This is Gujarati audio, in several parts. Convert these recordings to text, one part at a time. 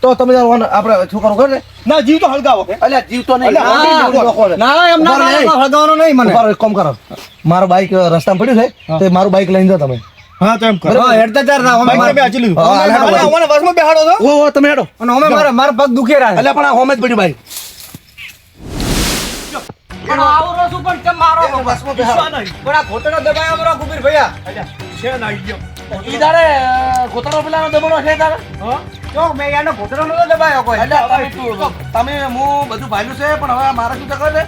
તો તમે વન- છોકરો કરે ના જીવ તો હળગાવો. અલ્યા જીવ તો નહીં. અલ્યા, મોટી હા, જીવ લોકો ને. ના એમ ના ઊભા રહે. ના, હળગાવાનો નહીં મને. ઊભા રહો, એક કામ કરો. મારું બાઈક રસ્તામાં પડ્યું છે તો મારું બાઈક લઈને જાઓ તમે. હા તો એમ કરો. હેડતા ના, અમે મારે ને લીધું. અમે- હાલો, અમે- હાલો. અમને બસમાં બેહાડો છો? ઓ ઓ, તમે હેડો. અને અમે મારા મારા પગ દુખે રહ્યા એટલે પણ આ હોમે જ પડ્યું બાઈક પણ આવું શું પણ કેમ મારો? બસમાં બેહાડો. પણ આ ઘોટણો દબાયા અમારો કુબીર ભૈયા છે ના ગયો ઈ તારે કોતરો પેલાનો દબાણો છે તારે ચોક મેં એનો ઘોટણો નતો દબાયો કોઈ અલ્યા તમે તું- તમે હું બધું ભાઈલું છે પણ હવે મારે શું કરે છે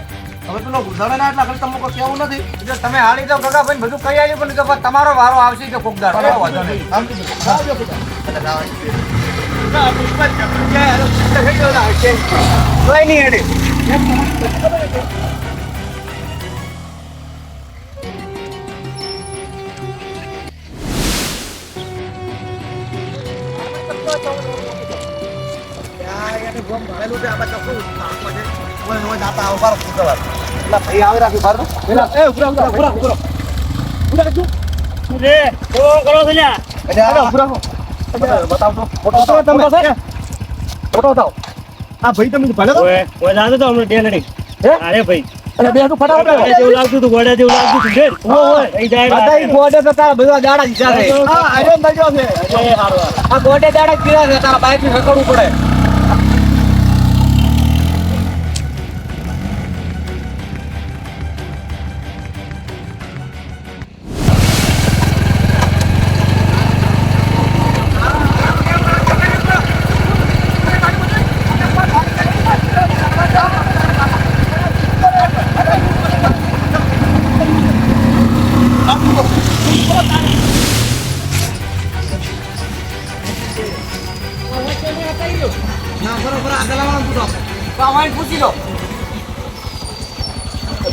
હવે પેલો ઉધાણે ના એટલે તમને કોઈ કેવું નથી એટલે તમે હાલી તો ગગા ભાઈ બધું કહી આવ્યું પણ તો તમારો વારો આવશે કે કોકદાર બરાબર. વાંધો નહીં. એટલે જાઓ. ના પુષ્પા ચિંતા થઈ ગયો ના, છે. કોઈ નહીં હેડે છે? ફોટો બતાવો. આ ભાઈ તમે ભલે તો હે? અરે, બે હાથું જેવું લાગતું ઓય, ઓય. બધા ગોડે તો તારા બધા દાડા જ ઈચ્છા છે. હા આજો મજો છે આ ગોડે દાડા જ છે તારા બાઈક ને પડે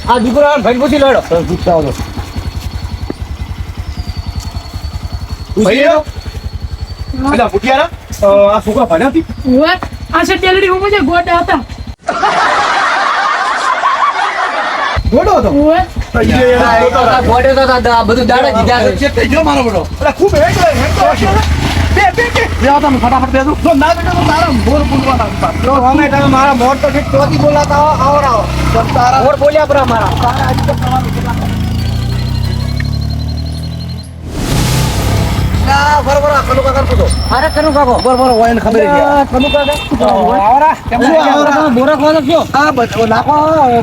આ દીકરો ભાઈ પૂછી લો ગુસ્સા આવો છો. પેલા મુઠિયારા આ છોકરા ભણ્યા હતી આ છે ટેલડી હું મજે ગોડા હતા. ગોડો હતો? ગોડે બધું દાડા છે. મારો બેટો. ખૂબ હેડ હેડ. બે બે બે બેહો તમે, ફટાફટ બેસો. જો ના બેટા તો તારા મોર બોલવાના. જો અમે તમે મારા મોર તો ઠીક ચોથી બોલાતા આવો આવો રાવો તારા મોર બોલ્યા પરા મારા આ બરોબર કનુ કાકા પૂછો. અરે કનું કાકો. બરોબર હોય એને ખબર છે. કાકા. આવરા કેમ શું આવરા? તમે બોરા ખોલો છો આ બધો નાખો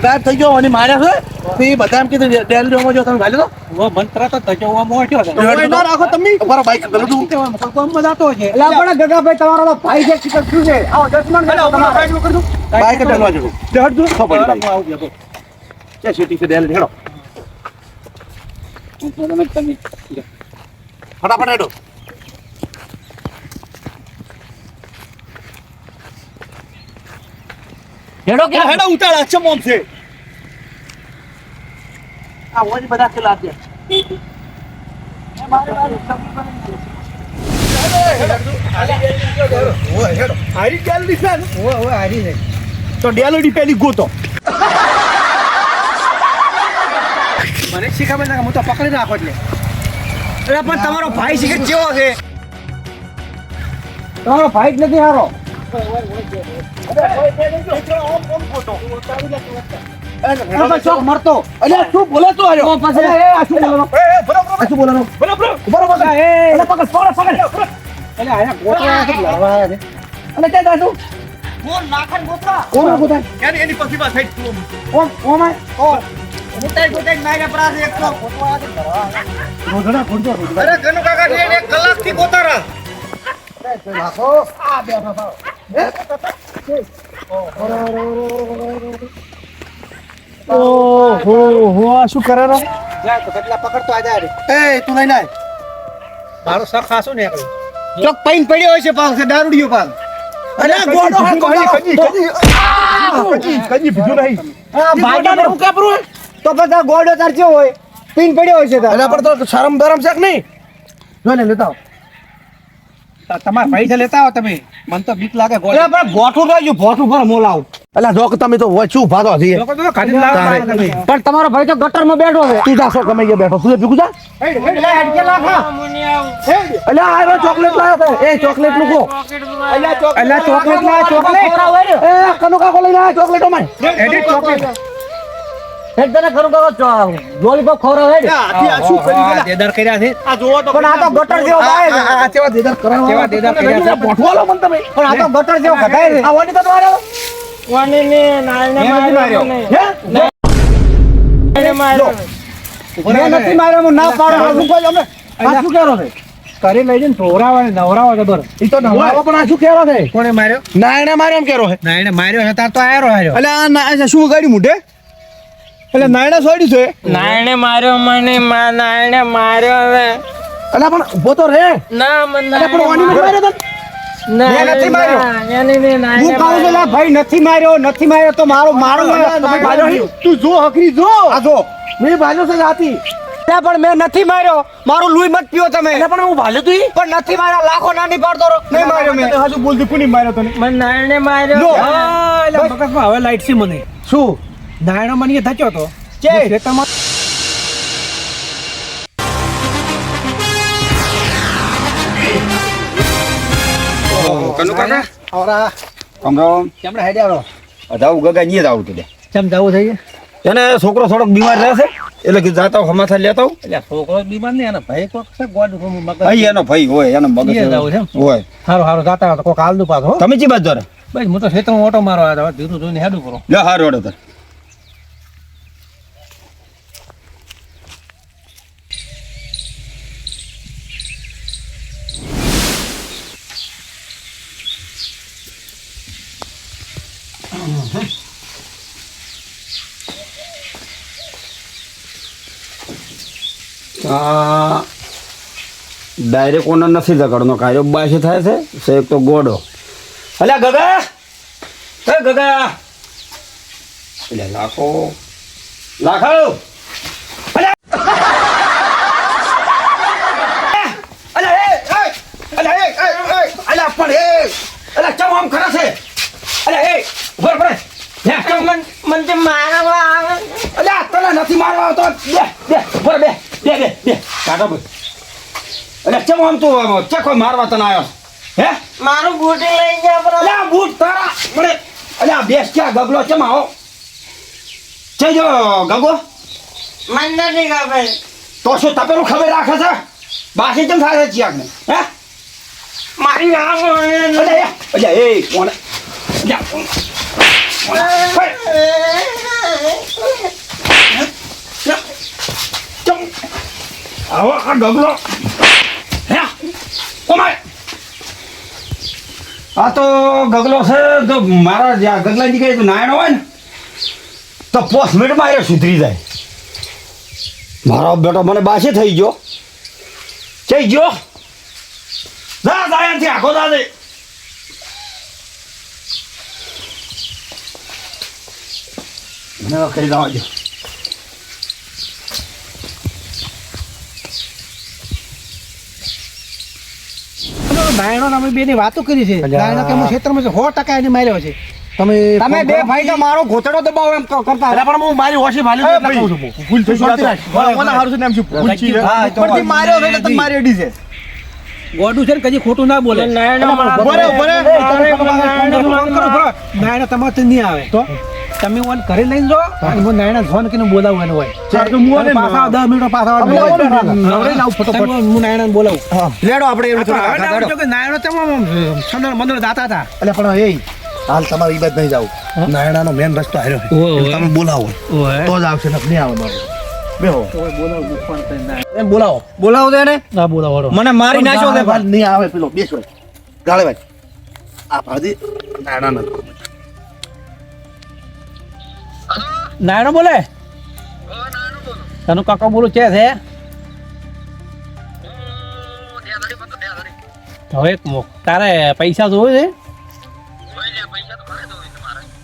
ગાયબ થઈ ગયો અને માર્યા છે. તો બધા એમ કીધું ડેલીમાં જો તમે ભાલ્યો તો ઓય ના રાખો તમે. બરો બાઈક ગલું તું એટલે આપણે ગગાભાઈ તમારો ભાઈ છે શીખર શું છે? આવો કરો ઊભા તમારે. કરી દો. બાઈક ટેલવા જતો હેડ જો. ખબર બાઈક કે સિટી છે ડેલી હેડો. ફટાફટ હેડો. હેડો કે હેડો ઉતાળ અચ્છા મોમ છે. આ ઓજી બધા ખેલા દે હારી ગેલરી છે ને ઓય ઓય હારી છે. તો ડેલોડી પેલી ગોતો. મને શીખાવે ને હું તો પકડી નાખો એટલે. એટલે પણ તમારો ભાઈ શીખર કેવો છે? તમારો ભાઈ જ નથી હારો. મરતો. અલ્યા શું બોલે તો પછી શું બોલવાનો? એ એ બરાબર આ શું બોલવાનું બરોબર એ પકડ પકડ પકડ. એટલે આયા ગોતવા લડવા આયા છે. અને જાશું કોણ નાખન ગોતવા. કોણ એની એની પછી બસ હેડ તું કોણ કોણ? ગોતાઈ ગોતાઈ માર્યા પરા અરે ગનુ કાકા એક કલાકથી ગોતારા નાખો આ ઓહો હો શું કરે રે તો કેટલા પકડતો આ જાય રે. એ તું લઈને આય મારો શખ ખાસો ને ચોક પૈન પડ્યો હોય છે પાલ છે દારૂડિયો પાલ અરે ગોડો કજી કજી કજી કજી બીજું નહીં આ ભાઈડાને હું કાપરું તો પછી ગોડો તાર ચેવો હોય? પીન પડ્યો હોય છે તાર. અરે પણ તો શરમ બરમ છે કે નહીં? જો ને લેતા આવો. તમારા પૈસા લેતા આવો તમે. મને તો બીક લાગે ગોડો પણ ગોઠું રહ્યું ભોઠું પર મોલાવ એટલે જોક તમે તો શું ભાગો છે. પણ તમારો ભાઈ તો ગટરમાં બેઠો છે. તું જાશો ગમે ગયા બેઠો. તું ભીગું જા? એટલે હેડ, લે, હેડ, કે લાખા. હેડ. અલ્યા આ રહ્યો ચોકલેટ લાવ્યો તો. એ ચોકલેટનું કો અલ્યા ચોકલેટ લાવ્યો ચોકલેટ. એ કનુકા કાકો લઈને આયા ચોકલેટો માં હેડ, હેડ, તને ખરું કહો લોલીપોપ ખવડાવ હેડ. આથી આ શું કરી ગયા દેદાર કર્યા છે. આ જોવો તો પણ આ તો ગટર જેવો છે. આ કેવા દેદાર કરાવો કેવા દેદાર કર્યા છે. બોઠવાલો મન તમે. પણ આ તો ગટર જેવો કઢાય છે. આ વાની તો તમારે ને નથી માર્યો. હે? મેં નથી માર્યો હું ના પાડો હું કોઈ અમે. આ શું કરો છે? કરી લઈ જઈને ઢોરાવા ને નવરાવે જબર. ઈ તો નવરાવા પણ આ શું કેરો છે? કોણે માર્યો? નાયણે માર્યો એમ કેરો છે. નાયણે માર્યો છે તાર તો આયરો હાર્યો. એટલે આ શું ગાડી મૂઢે? એટલે નાયણે સોડી છે? નાયણે માર્યો મને મા નાયણે માર્યો હવે. અલા પણ ઊભો તો રે ના મને પણ ઓની માર્યો મેં નથી માર્યો. હું કહું છું ભાઈ નથી માર્યો નથી માર્યો તો મારો મારો? તું જો હકરી જો. આ જો. મેં ભાલ્યો છે જાતી. ત્યાં પણ મેં નથી માર્યો. મારું લુઈ મત પીઓ તમે. પણ હું ભાલ્યો તું પણ નથી માર્યા. લાખો નાની પાડતો રહો. નહીં માર્યો મેં. હાજુ બોલ દી કોની માર્યો તને? મને નાયણે માર્યો હા, હવે લાઈટ છે મને. શું? નાયણો મને ધચ્યો તો ચે. કનુ કાકા? આવરા. રામ રામ કેમણે હેડે આવો અધાવ ગગા નહીં જ આવું તું કેમ જવું થઈ એને છોકરો થોડોક બીમાર રહે છે એટલે કે જાતા હમાથા લેતા હું એટલે છોકરો બીમાર નહીં એનો ભાઈ કોક છે ગોડ મગજ. અહીં એનો ભાઈ હોય એનો મગજ? હોય. હારું હારું જાતા કોક હાલ દઉં પાછો તમે ચી બાજુ બસ હું તો ખેતરમાં ઓટો મારવા આવ્યો. ધીરું જોઈને હેડું કરો. લે હાર તાર. ડાયરેક્ટ ઓનર નથી જગાડનો કાર્યો બાસે થાય છે સે તો ગોડો. અલ્યા ગગા! એ ગગા! એટલે લાખો. લાખો અલ્યા! અલ્યા, એ, એ, અલ્યા, એ, એ, એ, અલ્યા, પણ એ, અલા ચમ આમ કરે છે? અલ્યા, એ, રહે, ઊભો રહે. લે, તે મારવા આવે. અલ્યા, તને નથી મારવા આવતો. બે બે ઊભો બે. કાઢો ભાઈ. અલ્યા ચમ આમ તું મારવા તને આવ્યો હે? મારું બુટી લઈ ગયા પર અલ્યા બૂટ તારા. મને અલ્યા બેસ ક્યાં ગગલો? ચમ આવો? છે જો ગગો. મને નથી ખબર તો શું તપેલું ખબર રાખે છે? બાસી કેમ થાય છે ચિયાક ને? હે? મારી અલ્યા અલ્યા એ કોણ અલ્યા કોણ? કોણ? હે, ચમ આવો, આ ગગલો હે? કોમાય આ તો ગગલો છે તો મારા જ્યાં ગગલા નીકળે તો નાયણ હોય ને, તો પોસ મિનિટમાં એ સુધરી જાય. મારો બેટો મને બાસી થઈ ગયો. જઈ ગયો. દા દાયાથી આખો દાદે મને કહી દેવા નાયણો અમે બે ની વાતો કરી છે નાયણો કે હું ક્ષેત્રમાં છે સો ટકા એને માર્યો છે તમે તમે બે ભાઈ તો મારો ઘોટડો દબાવો એમ કરતા અરે પણ હું મારી ઓછી ભાલી એટલે કહું છું હું. ભૂલ થઈ મને હારું છે ને એમ છું ભૂલ છે. ઉપરથી માર્યો છે એટલે તમે મારી અડી છે ગોડું છે ને કદી ખોટું ના બોલે. નાયણા તમારે નહીં આવે તો તમે ઓન ઘરે લઈને જો અને હું નાયણા ફોન કરીને બોલાવું એને હોય. ચાર તો મુઓને પાછા 10 મિનિટ પાછા આવો. અમે આવો ને, નવરાઈને આવું ફટોફટ. તમે હું નાયણા બોલાવું. લેડો આપણે એવું થોડા લેડો. કે નાયણો તમે આમ સનર મંદર દાતા હતા. એટલે પણ એ હાલ તમારે ઈ નહીં જાવ. નાયણાનો મેન રસ્તો હાર્યો છે. તમે બોલાવો. તો જ આવશે ને નહીં આવે મારું બોલાવો બોલાવો. તો એને. ના બોલાવો મને મારી નાખ્યો નહીં આવે પેલો બેસો. ગાળે ભાઈ. આ ભાજી નાયણા નથી નાયણો બોલે? તનું કાકા બોલું છે? છે હવે તારે પૈસા જોવે છે?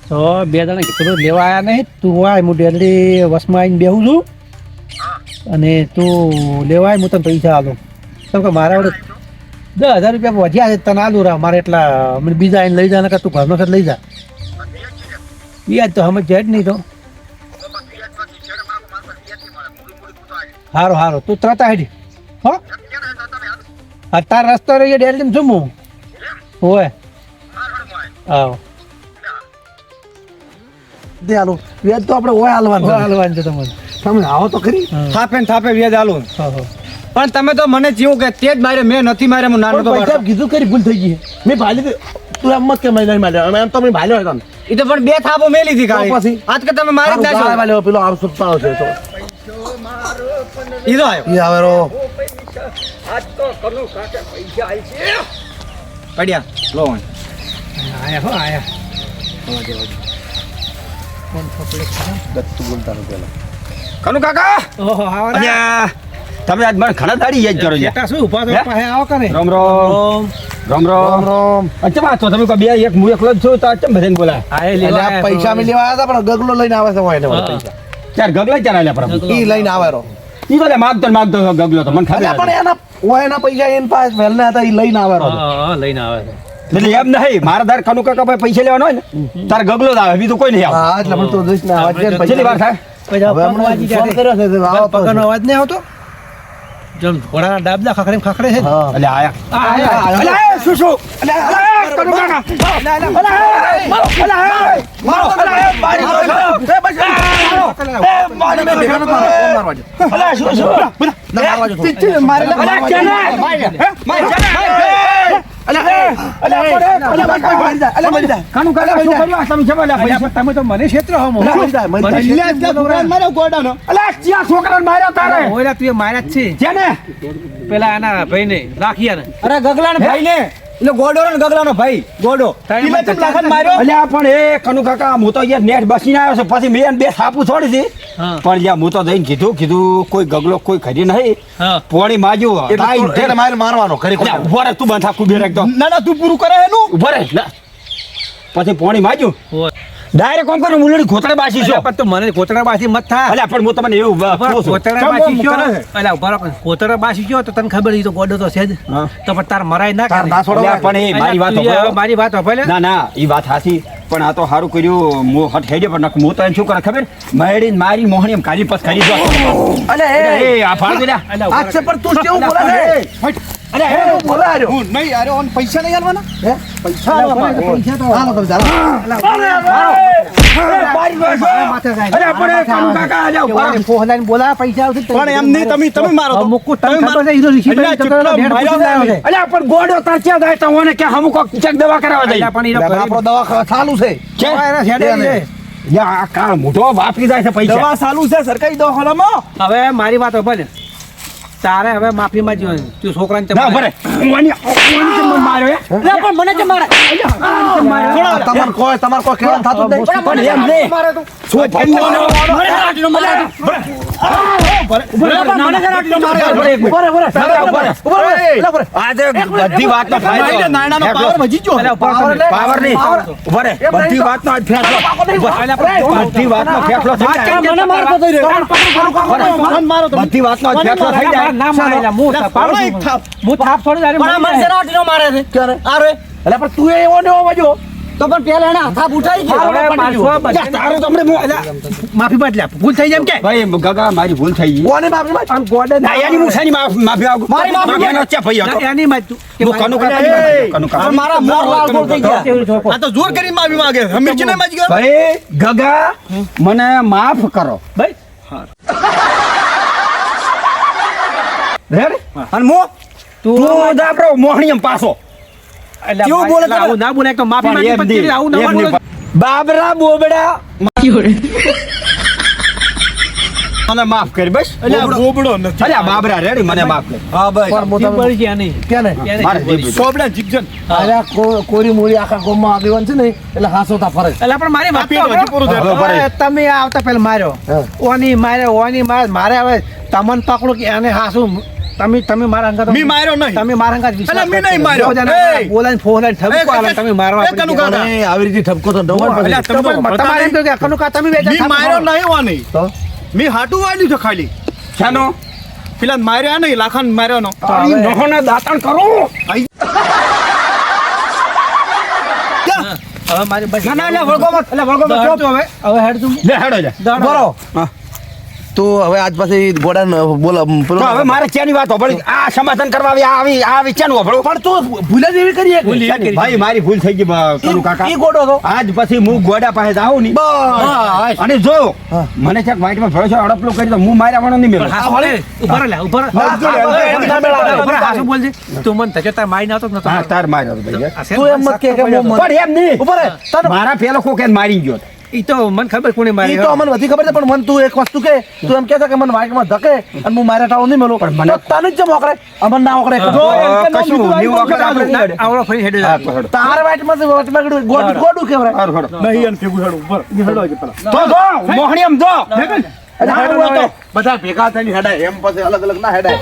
તો બે જણા કીધું લેવા આવ્યા નહીં, તું આય, હું ડેલી વસમાં આવીને બેહું છું. અને તું લેવાય હું તને પૈસા આલું કેમ કે મારા વડે દસ હજાર રૂપિયા વધ્યા છે, તને આલું રા, મારે એટલા મને બીજા આવીને લઈ જા ને તું ઘરનો છે લઈ જા. વ્યાજ તો સમજ જાય જ નહીં તો. હારો હારો તું ત્રતા હેડી. હો? આ તાર રસ્તો રહી ડેલી શું હું હોય આવો. દે હાલો. વ્યાજ તો આપણે ઓય હાલવાનું હાલવાનું છે તમારે. તમે આવો તો ખરી. થાપે ને થાપે વ્યાજ આલું હો, હો. પણ તમે તો મને જીવો કે તે જ મારે મેં નથી મારે હું નાનો તો પૈસા કીધું કરી ભૂલ થઈ ગઈ. મેં ભાલી તું એમ મત કે મેં નહીં માલ્યો એમ તો મેં ભાલ્યો હતો. એ તો પણ બે થાપો મેં લીધી કાલે. પછી? આજ કે તમે મારી જ નાખ્યો. પેલો આવ સુતાળો છે તો. ઈ તો આવ્યો. ઈ આવે રો પડ્યા. લો વણ. આયા હો આયા. દત્તુ બોલતા નું પેલા. કનુ કાકા! ઓહો આવો તમે આજ મને ઘણા દાડી યાદ કરો છો. શું ઊભા તો હે? પાસે આવો કરે. રામ રામ. રામ રામ. રામ અચ્છા તો તમે કહો બે એક હું એકલો જ છું તો અચ્છા બધાને બોલાય? આ પૈસા મેં લેવા આવ્યા હતા પણ ગગલો લઈને આવે છે પૈસા. ચાર ગગલા ચાર આલ્યા પ્રભુ. ઈ લઈને આવે ઈ તો માગતો ને માગતો ગગલો તો મને ખબર પણ એના ઓય એના પૈસા એન પાસે વેલના હતા ઈ લઈને આવે રો હા, હા, લઈને આવે. એટલે એમ નહીં મારા ધાર કનુ કાકા ભાઈ પૈસા લેવાનો હોય ને તાર ગગલો જ આવે બીજું કોઈ નહીં આવે. હા એટલે પણ તો દઈશ ના આવા પછી વાર થાય? હવે હમણાં ફોન જાય કર્યો છે આવો પગનો અવાજ નહીં આવતો? જેમ ઘોડાના ડાબલા ખાખડે ખાખડે છે એટલે આયા એ શું શું? અલે અલે એ કાકા. મારો, અલે મારો, અલે મારી દો, એ, બસ, એ, મારી મે ભેગા નતો મારવા દો. અલે શું, શું? ના, મારવા દો થોડું. મારી અલે અલ્યા, કેને? હે? મારી કેને? એ, એના ભાઈ ને પેલા રાખિયાને અરે ગગલા ભાઈ ને એટલે ગોડો ને ગગલાનો ભાઈ ગોડો. તમે તો લખન માર્યો? અલ્યા પણ એ કનુ કાકા હું તો અહીંયા નેટ બસીને આવ્યો છું. પછી મેં બે સાપુ છોડી હતી પણ યા હું તો જઈને કીધું કીધું કોઈ ગગલો કોઈ ખરી નહીં. પોણી માજુ એટલે મારે મારવાનો ખરી. ઊભો રે તું બંધા કુબી રાખતો ના ના તું પૂરું કરે એનું? ઊભો રે પછી પોણી માજુ. ડાયરેક્ટ કોમ કરે મુલડી ખોતરે બાસી છો. પણ તું મને કોતરા બાસી મત થા. અલ્યા પણ હું તમને એવું ચમ બાસી છો અલ્યા ઊભા રહો કોતરા બાસી છો તો તને ખબર ઈ તો ગોડો તો છે જ. તો પણ તાર મરાય ના કરે ના છોડો અલ્યા, પણ એ મારી વાત તું મારી વાત ના ના એ વાત સાચી પણ આ તો સારું કર્યું. હું હટ પણ હું તો શું કરે ખબર? મહેડીને મારી મોહણી એમ કાલી પસ કરી દો અલે એ એ આ ફાળ દે લ્યા. અલ્યા, આ તું કેવું બોલે છે? અલ્યા, એ એવું બોલે હું નહીં અરે ઓન પૈસા નહીં આલવાના? હે? પૈસા આલો પૈસા તો- હાલો તમે ચાલો. અરે, મોટો વાપરી જાય છે પૈસા ચાલુ છે સરકારી દવાખાનામાં હવે મારી વાત સાંભળ. તારે હવે માફી માં હોય. તું છોકરાને ચમ મારે. ભરે ઓની ઓની કેમ માર્યો હે? પણ મને કે મારે તમારે કોઈ તમારે કોઈ કહેવાનું થતું નહીં. પણ એમ નહીં. શું ભગવાન. આજે બધી. પાવર નહીં. બધી તો- ફેંસલો. બધી ફેંસલો થઈ જાય. મારે, છું. પણ એવો ને એવો. તો પણ પેલા એને હાથાપ ઉઠાઈ ગયો માફી માંગ લે. ભૂલ થઈ જેમ કે? ભાઈ ગગા મારી ભૂલ થઈ ગઈ. કોને માફી માંગ? આમ ગોડે ના એની મુસાની માફ- માફી આવ. મારી માફી એનો ચેપ ભાઈ હતો. એની માં તું. કે હું કનુ કનુ મારા મોર લાલ થઈ ગયા. આ તો જોર કરી માફી માંગે હમીરજી ને માજી ગયો ભાઈ ગગા મને માફ કરો. ભાઈ? રે અને મો તું દાપડો મોહણીયમ પાછો. કેવું બોલે એટલે આવું ના બોલે તો માફી માંગી પછી આવું ના બોલે. બાબરા બોબડા. મને માફ કરી બસ. બોબડો નથી. અલ્યા બાબરા રેડી? મને માફ કરી. હા ભાઈ પણ હું જીભ ગયા નહીં. ક્યાં ને? એને મારે જીભ બળી. જીભ સોબડા જીગજન અરે કોરી મોરી આખા ગોમમાં આગેવાન છે ને એટલે હાસોતા ફરે. એટલે પણ મારી વાત. તમે આવતા પેલા માર્યો. ઓની મારે ઓની મારે મારે હવે તમને પકડો કે એને હાસુ તમે તમે મારા અંગત મી માર્યો નહીં. તમે મારા વિશ્વાસ અલા, મી નહીં. માર્યો. બોલાઈને ફોલાઈને ઠપકો એ, આલે, તમે મારવા એ, કનુ પડી ગયા. કાકા. આવી રીતે ઠપકો તો ડબલ પડે. અલ્યા, તમારે એમ કે કનુ કા તમે બે મી માર્યો નહીં વાની તો? મી હાટું વાળ્યું છે ખાલી શાનો પેલા માર્યા નહીં લાખાન માર્યાનો તારી નહોને દાતણ કરો હવે મારી બસ ના ના એટલે વળગો મત એટલે વળગો મત હેડ હવે હવે હેડ તું લે હેડો જા બરો હા. તો હવે આજ પછી ગોડા બોલો હવે મારે ક્યાંની વાત હોભળી આ સમાધાન કરવા આવી આવી આવી હોભળું પણ તો ભૂલ જ એવી કરીએ ભાઈ મારી ભૂલ થઈ ગઈ બા, કાકા એ ગોડો તો આજ પછી હું ગોડા પાસે આવું ની બસ અને જો. મને ચાક વાઈટમાં ભરોસો અડપલો કરી તો હું માર્યા વાનો નહીં મેળવું. હા, ભલે. ઊભા લે, ઊભા રહો. હા, હા, હા, એમ ના મેળાવે. ઊભા રહો, હાચું બોલજે. તું મન થકે તાર મારી નાતો નતો હા તાર માર્યો તો ભાઈ તું એમ મત કે કે હું પણ એમ નહીં ઊભો મારા પેલો કોકેન મારી ગયો ઈ તો મને ખબર કોને મારી ઈ તો અમને બધી ખબર છે પણ મને તું એક વસ્તુ કે તું એમ કહેતા કે મને વાઈકમાં ધકે અને હું મારા ટાળો નહીં મેલો પણ મને- તને જ જેમ અમન ના ઓકળે જો કશું નહીં વખત આપણે આવડો ફરી હેડે તાર વાઈટમાં તો વાઈટમાં ગોડું ગોડું હારું. નહીં અન ફેગું હેડું ઉપર હેડો હજી પેલા. તો જો મોહણી એમ જો. બધા ભેગા થઈને હેડાય. એમ પછી અલગ અલગ ના હેડાય.